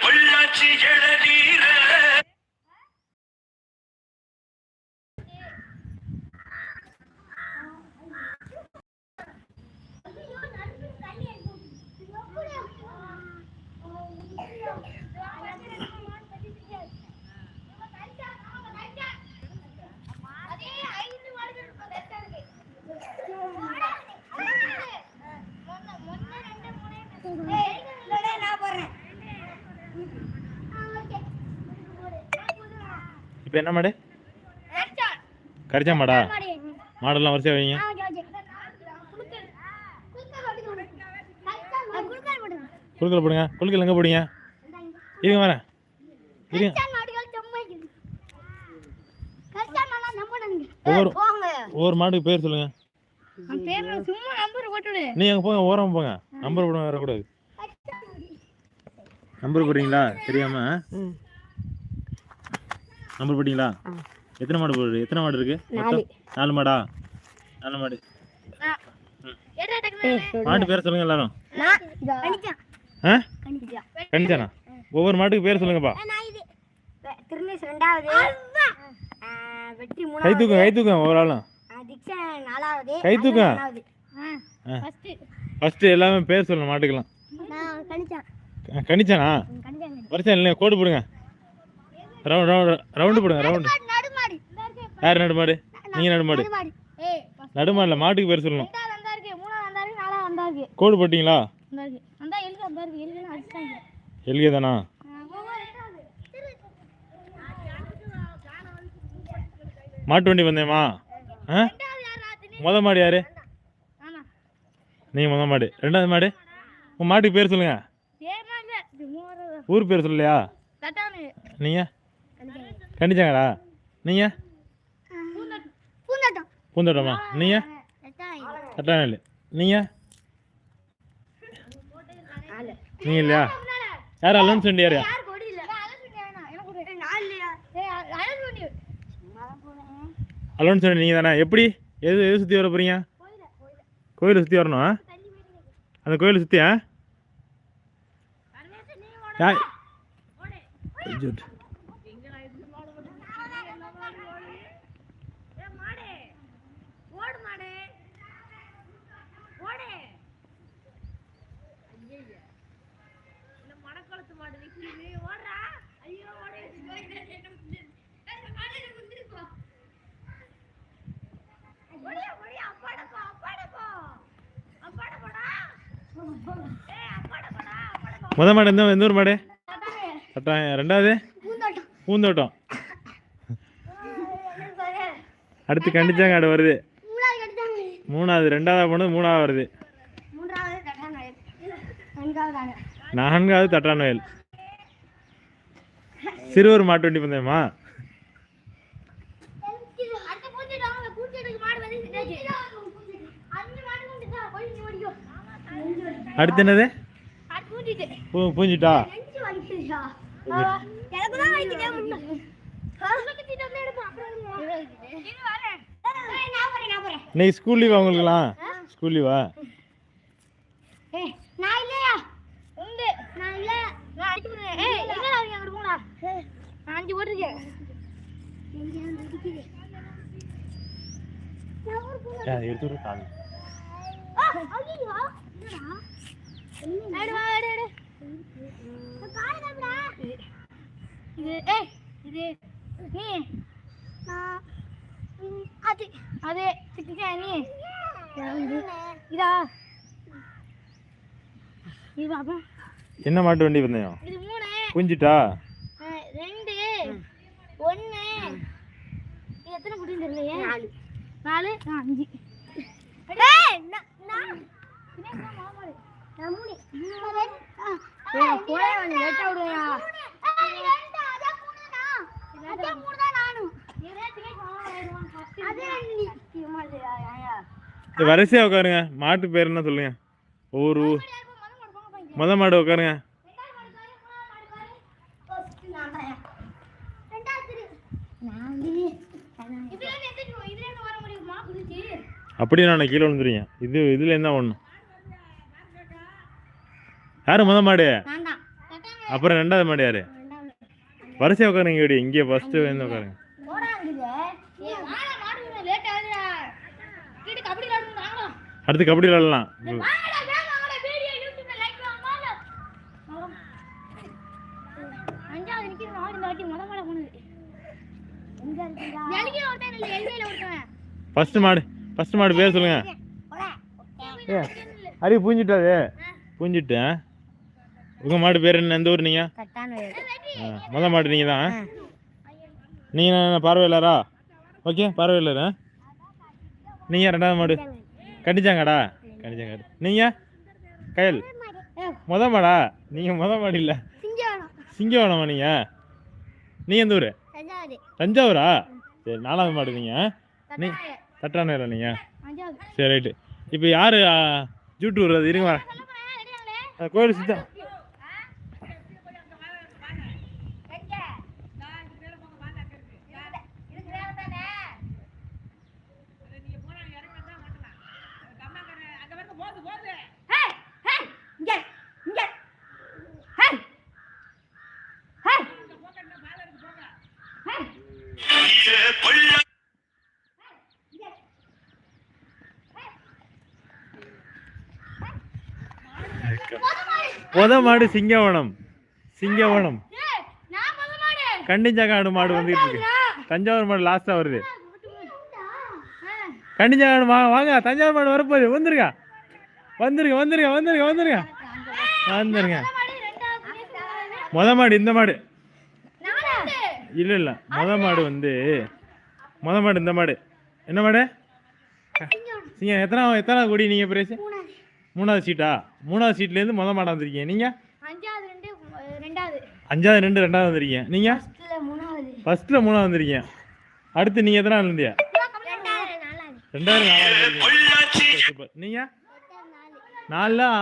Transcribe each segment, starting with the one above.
பொள்ளாச்சி ஜடதீர இப்போ என்ன மாடு? கரிச்சா மாடா? மாடெல்லாம் வரிசையா வைங்க. குழுக்கல் போடுங்க. குழுக்கல் எங்கே போடுங்க? இருங்க வரேன். இருங்க. ஒவ்வொரு ஒவ்வொரு மாட்டுக்கு பேர் சொல்லுங்க. சும்மா நம்பர் போட்டுடு நீங்க அங்கே போங்க ஓரம் போங்க. நம்பர் போட வரக்கூடாது. நம்பர் போடுறீங்களா? தெரியாம. நம்பர் போட்டீங்களா? எத்தனை மாடு போடுது எத்தனை மாடு இருக்கு? மொத்தம்? நாலு மாடா? நாலு மாடு. மாட்டு பேர் சொல்லுங்க எல்லாரும். ஆ? கணிச்சானா? ஒவ்வொரு மாட்டுக்கு பேர் சொல்லுங்கப்பா. ரெண்டாவது. கை மூணாவது. தூக்கம் கை தூக்கம் ஒவ்வொரு ஆளும். கை தூக்கம். ஃபர்ஸ்ட் எல்லாமே பேர் சொல்லணும் மாட்டுக்கெல்லாம். நான் கணிச்சேன்? வரிசை இல்லை கோடு போடுங்க. ரவுண்ட் ரவுண்ட் ரவுண்டு போடுங்க ரவுண்டு. நடுமாடு யார் நடு மாடு? நீங்கள் நடு மாடு. நடுமாடு ஏய் நடு மாடில் மாட்டுக்கு பேர் சொல்லணும். கோடு போட்டிங்களா? எல்கே தானா மாட்டு வண்டி வந்தேம்மா. ஆ? முத மாடு யாரு? நீங்கள் முத மாடு. ரெண்டாவது மாடு? உங்கள் மாட்டுக்கு பேர் சொல்லுங்க. ஏமா இல்ல. இது மூணாவது. ஊர் பேர் சொல்லலையா? நீங்கள் கண்டிச்சாங்கடா. நீங்கள் பூந்தட்டம்? நீங்கள் தட்டாய் கட்டானல் நீங்கள் நீங்கள் இல்லையா? யார் அலோன்ஸ் வண்டி யார்? அலோன்ஸ் வண்டி நீங்கள் தானே? எப்படி? எது எது சுற்றி வர போகிறீங்க கோயிலை சுற்றி வரணும் அந்த கோயிலை சுற்றி ஆ பரமேசன் நீ ஓட யார் ஓடு ஐயோ. ஏய் மாடே ஓடு மாடே ஓடு ஐயய்ய இந்த மணக்குளத்து மாடு நிக்குது ஓடுறா ஐயோ ஓடு ஒடியா ஒடியா அப்பாட போ அப்பாட போ அப்பாட போடா ஏய் அப்பாட போடா அப்பாட போ முத மாடு எந்த எந்த ஊர் மாடு? கட்டாயம் ரெண்டாவது? பூந்தோட்டம். அடுத்து கண்டிச்சாங்க ஆடு வருது. மூணாவது ரெண்டாவது போனது மூணாவது வருது. நான்காவது தட்டான் வயல் சிறுவர் மாட்டு வண்டி பந்தயமா அடுத்த என்னது? பூஞ்சிட்டா இன்னைக்கு ஸ்கூல் லீவா உங்களுக்குலாம் ஸ்கூல் லீவா? ஏய் நான் இல்லையா? உண்டு. நான் இல்ல. நான் அடிச்சு விடுறேன். ஏய் எங்க அவங்க அங்க போடா நான் அஞ்சு போட்டுருக்கேன். எடுத்து இது ஏய் இது நீ. அது அது சிக்கிச்சா நீ? இதா இது பாப்பா. என்ன மாட்டு வண்டி பந்தயம் இது மூணு. பூஞ்சிட்டா அஹ், ரெண்டு. ஒன்று எத்தனை குட்டின்னு தெரியலையே? நாலு. நாலு? அஞ்சு. ஏய், நான். நான் மூணு. வரிசையா உட்காருங்க. மாட்டு பேர் என்ன சொல்லுங்க? ஒவ்வொரு ஊர் முத மாடு உட்காருங்க. அப்படியே நான் கீழே விழுந்துருங்க இது இதுல என்ன ஒன்று யாரு முத மாடு? அப்புறம் ரெண்டாவது மாடு யாரு? வரிசையா உட்காருங்க இப்படி இங்கே ஃபர்ஸ்ட் வந்து உட்காருங்க. அடுத்து கபடி விளாடலாம் ஃபர்ஸ்ட் மாடு. ஃபர்ஸ்ட் மாடு பேர் சொல்லுங்க. ஏ ஹரி பூஞ்சிட்டாது பூஞ்சிட்டு ஆ? உங்க மாடு பேர் என்ன? எந்த ஊர் நீங்க? ஆ, முத மாடு நீங்க தான் நீங்க என்ன பார்வையாளரா? ஓகே பார்வையாளர் ஆ? நீங்க ரெண்டாவது மாடு. கண்டிச்சாங்கடா? கண்டிச்சாங்காடு. நீங்க? கயல். முத மாடா? நீங்க முத மாடு இல்ல. சிங்கவனம். சிங்கவனமா நீங்க? நீங்க எந்த ஊர்? தஞ்சாவூரா. சரி நாலாவது மாடு நீங்க. நீ தட்டானேரா நீங்க? அஞ்சாவது சரி ரைட்டு. இப்போ யார் ஜூட்டு விடுறது இருங்க வரேன். கோயில் சித்தா முத மாடு சிங்கவனம். சிங்கவனம். கண்டிஞ்சாக்காடு மாடு. வந்துட்டு இருக்கு. தஞ்சாவூர் மாடு லாஸ்ட்டாக வருது. கண்டிஞ்சாக்காடு வாங்க. தஞ்சாவூர் மாடு வரப்போகுது. வந்துருங்க. வந்துருங்க வந்துருங்க வந்துருங்க வந்துருங்க. வந்துருங்க. முத மாடு இந்த மாடு. இல்லை இல்லை முத மாடு வந்து முத மாடு இந்த மாடு. என்ன மாடு? சிங்க எத்தனை எத்தனாவது கொடி நீங்கள் பிரைஸ் மூணாவது சீட்டா? மூணாவது சீட்லேருந்து முத மாடா வந்திருக்கீங்க. நீங்கள் அஞ்சாவது ரெண்டு ரெண்டாவது அஞ்சாவது ரெண்டு ரெண்டாவது வந்திருக்கீங்க நீங்கள் ஃபர்ஸ்ட்ல மூணாவது வந்திருக்கீங்க. அடுத்து நீங்கள் எத்தனை இருந்தியா ரெண்டாவது நாலாவது. நீங்கள் நாலாம்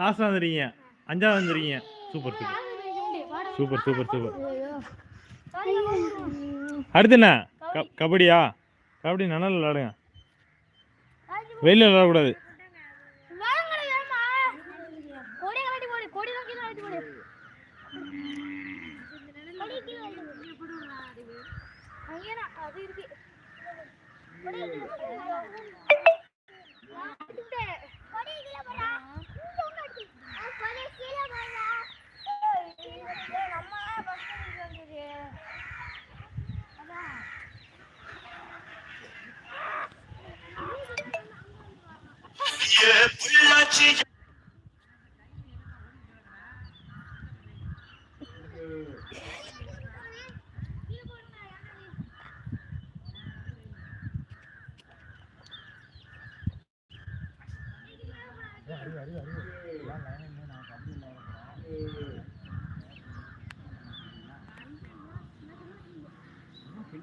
லாஸ்ட்டாக வந்துருக்கீங்க. அஞ்சாவது வந்துருக்கீங்க. Super super super super super அடுத்து என்ன? க கபடியா? கபடி நல்லா விளாடுங்க. வெயிலில் விளாடக்கூடாது. பொள்ளாச்சி.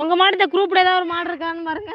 உங்க மாடு இந்த குரூப்ல ஏதாவது ஒரு மாடு இருக்கான்னு பாருங்க.